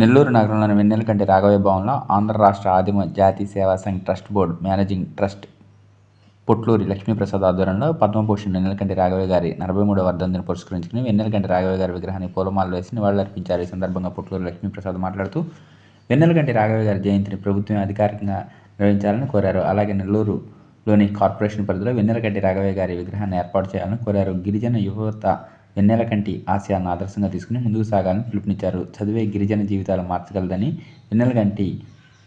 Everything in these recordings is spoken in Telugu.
నెల్లూరు నగరంలోని వెన్నెలకంటి రాఘవయ్య భవన్లో Andhra Rashtra Adima Jati Seva Sangh trust board managing trust Potluri Lakshmiprasad ఆధ్వర్యంలో పద్మభూషణ్ వెన్నెలకంటి రాఘవయ్య గారి నలభై మూడవ వర్ధంతిని పురస్కరించుకుని వెన్నెలకంటి రాఘవయ్య గారి విగ్రహాన్ని పూలమాలలు వేసి నివాళులర్పించారు. ఈ సందర్భంగా పొట్లూరి లక్ష్మీప్రసాద్ మాట్లాడుతూ వెన్నెలకంటి రాఘవయ్య గారి జయంతిని ప్రభుత్వం అధికారికంగా నిర్వహించాలని కోరారు. అలాగే నెల్లూరులోని కార్పొరేషన్ పరిధిలో వెన్నెలకంటి రాఘవయ్య గారి విగ్రహాన్ని ఏర్పాటు చేయాలని కోరారు. గిరిజన యువత వెన్నెలకంటి ఆశయాలను ఆదర్శంగా తీసుకుని ముందుకు సాగాలని పిలుపునిచ్చారు. చదివే గిరిజన జీవితాలు మార్చగలదని వెన్నెలకంటి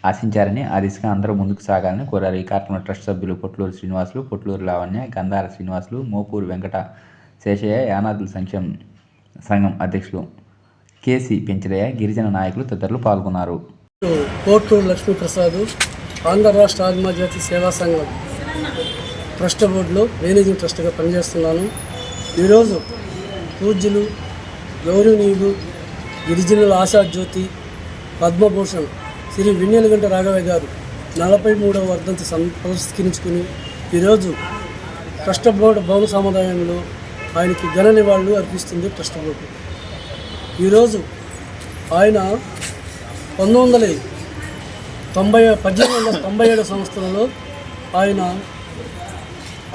ఆశించారని ఆ దిశగా అందరూ ముందుకు సాగాలని కోరారు. ఈ కార్యక్రమంలో ట్రస్ట్ సభ్యులు పొట్లూరు శ్రీనివాసులు పొట్లూరు లావణ్య గంధార శ్రీనివాసులు మోపూరు వెంకట శేషయ్య యానాదుల సంక్షేమ సంఘం అధ్యక్షులు కేసీ పెంచరయ్య గిరిజన నాయకులు తదితరులు పాల్గొన్నారు. కోట్లూరు లక్ష్మీప్రసాద్ ఆంధ్ర రాష్ట్ర ఆత్మజాతి సేవా సంఘం ట్రస్ట్ బోర్డులో మేనేజింగ్ ట్రస్ట్గా పనిచేస్తున్నాను. ఈరోజు పూజ్యులు గౌరవనీయులు గిరిజనుల ఆశాజ్యోతి పద్మభూషణ్ శ్రీ విన్యలగంట రాఘవయ్య గారు నలభై మూడవ వర్ధంతి సంస్కరించుకుని ఈరోజు ట్రస్ట్ బోర్డు భవన సముదాయంలో ఆయనకి ఘన నివాళులు అర్పిస్తుంది ట్రస్ట్ బోర్డు ఈరోజు ఆయన పంతొమ్మిది వందల తొంభై పద్దెనిమిది వందల తొంభై ఏడు సంవత్సరంలో ఆయన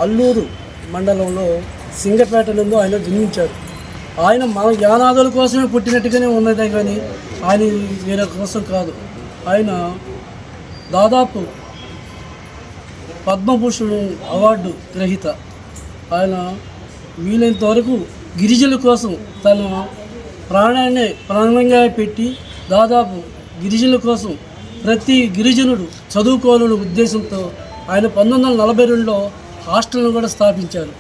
అల్లూరు మండలంలో సింగపేట నందు ఆయన జన్మించారు. ఆయన మన యానాదుల కోసమే పుట్టినట్టుగానే ఉన్నదే కానీ ఆయన వేరే కోసం కాదు. ఆయన దాదాపు పద్మభూషణ్ అవార్డు గ్రహీత. ఆయన వీలైనంత వరకు గిరిజనుల కోసం తన ప్రాణాన్ని ప్రాణంగా పెట్టి దాదాపు గిరిజనుల కోసం ప్రతి గిరిజనుడు చదువుకోవాలని ఉద్దేశంతో ఆయన పంతొమ్మిది వందల నలభై రెండులో హాస్టల్ను కూడా స్థాపించారు.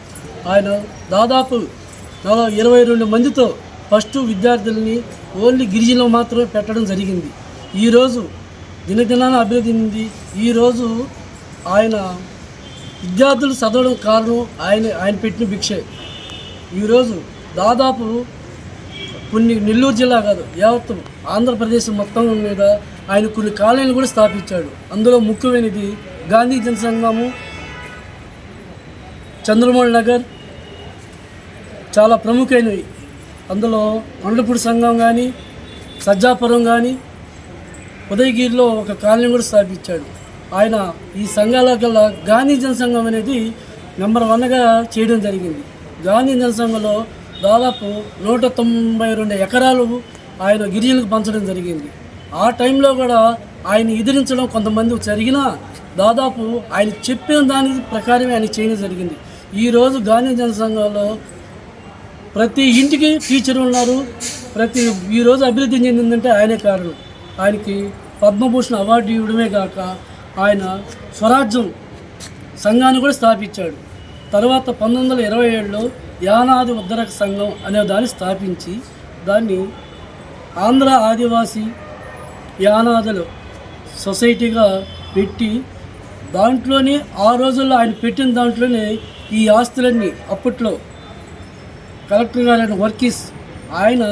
ఆయన దాదాపు ఇరవై రెండు మందితో ఫస్ట్ విద్యార్థులని ఓన్లీ గిరిజనులు మాత్రమే పెట్టడం జరిగింది. ఈరోజు దినదినాన అభివృద్ధి ఉంది ఈరోజు ఆయన విద్యార్థులు చదవడం కారణం ఆయన ఆయన పెట్టిన భిక్షే. ఈరోజు దాదాపు కొన్ని నెల్లూరు జిల్లా కాదు యావత్తు ఆంధ్రప్రదేశ్ మొత్తం మీద ఆయన కొన్ని కాలనీలు కూడా స్థాపించాడు. అందులో ముఖ్యమైనది గాంధీ జనసంఘము చంద్రమోహన్ నగర్ చాలా ప్రముఖమైనవి. అందులో కొండపూడి సంఘం కానీ సజ్జాపురం కానీ ఉదయగిరిలో ఒక కాలనీ కూడా స్థాపించాడు. ఆయన ఈ సంఘాల కల్లా గాంధీ జనసంఘం అనేది నెంబర్ వన్గా చేయడం జరిగింది. గాంధీ జనసంఘంలో దాదాపు నూట తొంభై రెండు ఎకరాలు ఆయన గిరిజనులకు పంచడం జరిగింది. ఆ టైంలో కూడా ఆయన ఎదిరించడం కొంతమంది జరిగినా దాదాపు ఆయన చెప్పిన దాని ప్రకారమే ఆయన చేయడం జరిగింది. ఈరోజు గాంధీ జనసంఘంలో ప్రతి ఇంటికి టీచర్ ఉన్నారు. ప్రతి ఈరోజు అభివృద్ధి చెందిందంటే ఆయనే కారణం. ఆయనకి పద్మభూషణ్ అవార్డు ఇవ్వడమే కాక ఆయన స్వరాజ్యం సంఘాన్ని కూడా స్థాపించాడు. తర్వాత పంతొమ్మిది వందల ఇరవై ఏడులో యానాది ఉద్ధరక సంఘం అనే దాన్ని స్థాపించి దాన్ని ఆంధ్ర ఆదివాసీ యానాదులు సొసైటీగా పెట్టి దాంట్లోనే ఆ రోజుల్లో ఆయన పెట్టిన దాంట్లోనే ఈ ఆస్తులన్నీ అప్పట్లో కలెక్టర్ గారైన వర్కీస్ ఆయన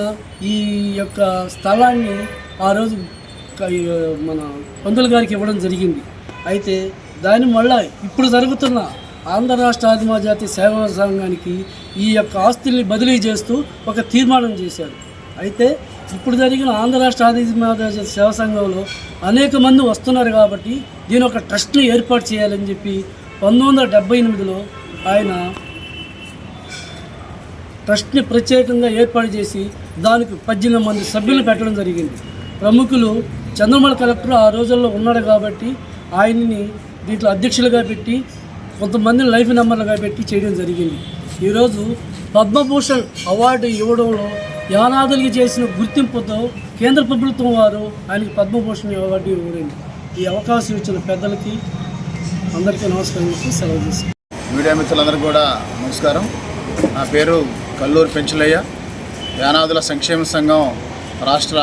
ఈ యొక్క స్థలాన్ని ఆ రోజు మన పందుల గారికి ఇవ్వడం జరిగింది. అయితే దాని వల్ల ఇప్పుడు జరుగుతున్న ఆంధ్ర రాష్ట్ర ఆదిమజాతి సేవా సంఘానికి ఈ యొక్క ఆస్తుల్ని బదిలీ చేస్తూ ఒక తీర్మానం చేశారు. అయితే ఇప్పుడు జరిగిన ఆంధ్ర రాష్ట్ర ఆదిమజాతి సేవా సంఘంలో అనేక మంది వస్తున్నారు కాబట్టి దీని ఒక ట్రస్ట్ని ఏర్పాటు చేయాలని చెప్పి పంతొమ్మిది వందల డెబ్బై ఎనిమిదిలో ఆయన ట్రస్ట్ని ప్రత్యేకంగా ఏర్పాటు చేసి దానికి పద్దెనిమిది మంది సభ్యులు పెట్టడం జరిగింది. ప్రముఖులు చంద్రమల కలెక్టర్ ఆ రోజుల్లో ఉన్నాడు కాబట్టి ఆయన్ని దీంట్లో అధ్యక్షులుగా పెట్టి కొంతమందిని లైఫ్ నెంబర్లుగా పెట్టి చేయడం జరిగింది. ఈరోజు పద్మభూషణ్ అవార్డు ఇవ్వడంలో యానాదులకి చేసిన గుర్తింపుతో కేంద్ర ప్రభుత్వం వారు ఆయనకి పద్మభూషణ్ అవార్డు ఇవ్వడం ఈ అవకాశం ఇచ్చిన పెద్దలకి అందరికీ నమస్కారం చేసి సెలవు తీసుకుంటాను మీడియా మిత్రులందరూ కూడా నమస్కారం. నా పేరు కల్లూరు పెంచలయ్య యానాదుల సంక్షేమ సంఘం రాష్ట్ర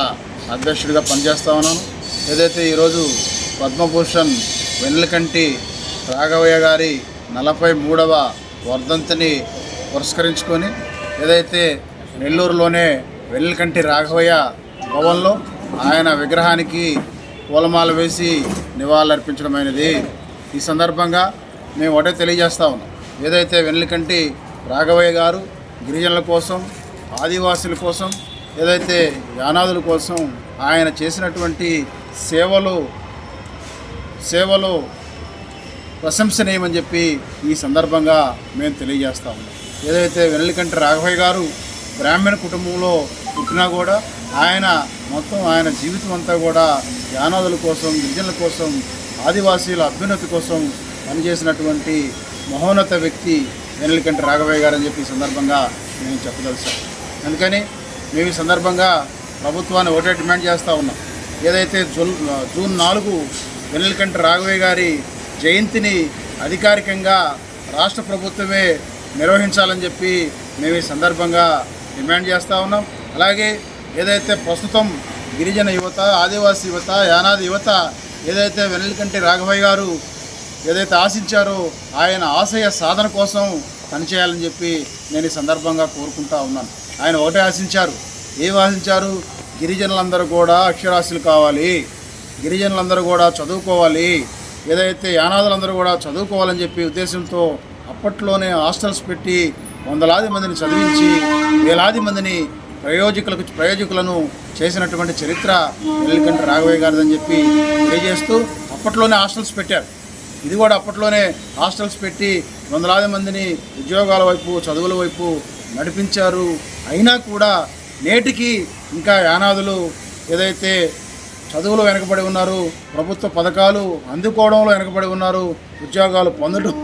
అధ్యక్షుడిగా పనిచేస్తా ఉన్నాను. ఏదైతే ఈరోజు పద్మభూషణ్ వెన్నెలకంటి రాఘవయ్య గారి నలభై మూడవ వర్ధంతిని పురస్కరించుకొని ఏదైతే నెల్లూరులోనే వెన్నెలకంటి రాఘవయ్య భవన్లో ఆయన విగ్రహానికి పూలమాల వేసి నివాళులర్పించడమైనది. ఈ సందర్భంగా మేము ఒకటే తెలియజేస్తా ఉన్నాం. ఏదైతే వెన్నెలకంటి రాఘవయ్య గారు గిరిజనుల కోసం ఆదివాసుల కోసం ఏదైతే యానాదుల కోసం ఆయన చేసినటువంటి సేవలు సేవలు ప్రశంసనీయమని చెప్పి ఈ సందర్భంగా మేము తెలియజేస్తా ఉన్నాం. ఏదైతే వెన్నెలకంటి రాఘవయ్య గారు బ్రాహ్మణ కుటుంబంలో పుట్టినా కూడా ఆయన మొత్తం ఆయన జీవితం అంతా కూడా యానాదుల కోసం గిరిజనుల కోసం ఆదివాసీల అభ్యున్నతి కోసం పనిచేసినటువంటి మహోన్నత వ్యక్తి వెన్నెలకంటి రాఘవయ్య గారు అని చెప్పి సందర్భంగా నేను చెప్పదలుసాం అందుకని మేము ఈ సందర్భంగా ప్రభుత్వాన్ని ఒకటే డిమాండ్ చేస్తూ ఉన్నాం. ఏదైతే జూన్ జూన్ నాలుగు వెన్నెలకంటి రాఘవయ్య గారి జయంతిని అధికారికంగా రాష్ట్ర ప్రభుత్వమే నిర్వహించాలని చెప్పి మేము ఈ సందర్భంగా డిమాండ్ చేస్తూ ఉన్నాం. అలాగే ఏదైతే ప్రస్తుతం గిరిజన యువత ఆదివాసీ యువత యానాది యువత ఏదైతే వెనల్కంటి రాఘవయ్య గారు ఏదైతే ఆశించారో ఆయన ఆశయ సాధన కోసం పనిచేయాలని చెప్పి నేను ఈ సందర్భంగా కోరుకుంటా ఉన్నాను. ఆయన ఒకటే ఆశించారు. ఏం ఆశించారు? గిరిజనులందరూ కూడా అక్షరాస్యులు కావాలి. గిరిజనులందరూ కూడా చదువుకోవాలి. ఏదైతే యానాదులందరూ కూడా చదువుకోవాలని చెప్పి ఉద్దేశంతో అప్పట్లోనే హాస్టల్స్ పెట్టి వందలాది మందిని చదివించి వేలాది మందిని ప్రయోజకులకు ప్రయోజకులను చేసినటువంటి చరిత్ర వెల్లికంటి రాఘవయ్య గారిదని చెప్పి తెలియజేస్తూ అప్పట్లోనే హాస్టల్స్ పెట్టారు. ఇది కూడా అప్పట్లోనే హాస్టల్స్ పెట్టి వందలాది మందిని ఉద్యోగాల వైపు చదువుల వైపు నడిపించారు. అయినా కూడా నేటికి ఇంకా యానాదులు ఏదైతే చదువులు వెనకబడి ఉన్నారు ప్రభుత్వ పథకాలు అందుకోవడంలో వెనకబడి ఉన్నారు ఉద్యోగాలు పొందడం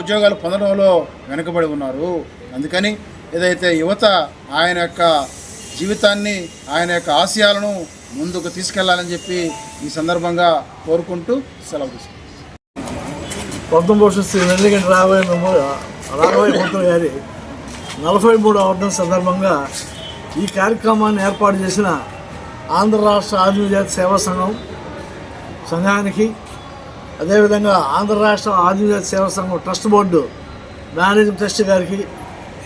ఉద్యోగాలు పొందడంలో వెనకబడి ఉన్నారు. అందుకని ఏదైతే యువత ఆయన యొక్క జీవితాన్ని ఆయన యొక్క ఆశయాలను ముందుకు తీసుకెళ్ళాలని చెప్పి ఈ సందర్భంగా కోరుకుంటూ సెలవు తీసుకుంటాం పద్మభూషణ్ శ్రీ నెల్లిగంటి రాబోయే మెమో రాఘవయ్య గారి నలభై మూడు అవడం సందర్భంగా ఈ కార్యక్రమాన్ని ఏర్పాటు చేసిన ఆంధ్ర రాష్ట్ర ఆదిమజాతి సేవా సంఘం సంఘానికి అదేవిధంగా ఆంధ్ర రాష్ట్ర ఆదిమజాతి సేవా సంఘం ట్రస్ట్ బోర్డు మేనేజింగ్ ట్రస్ట్ గారికి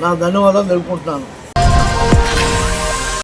నా ధన్యవాదాలు తెలుపుకుంటున్నాను.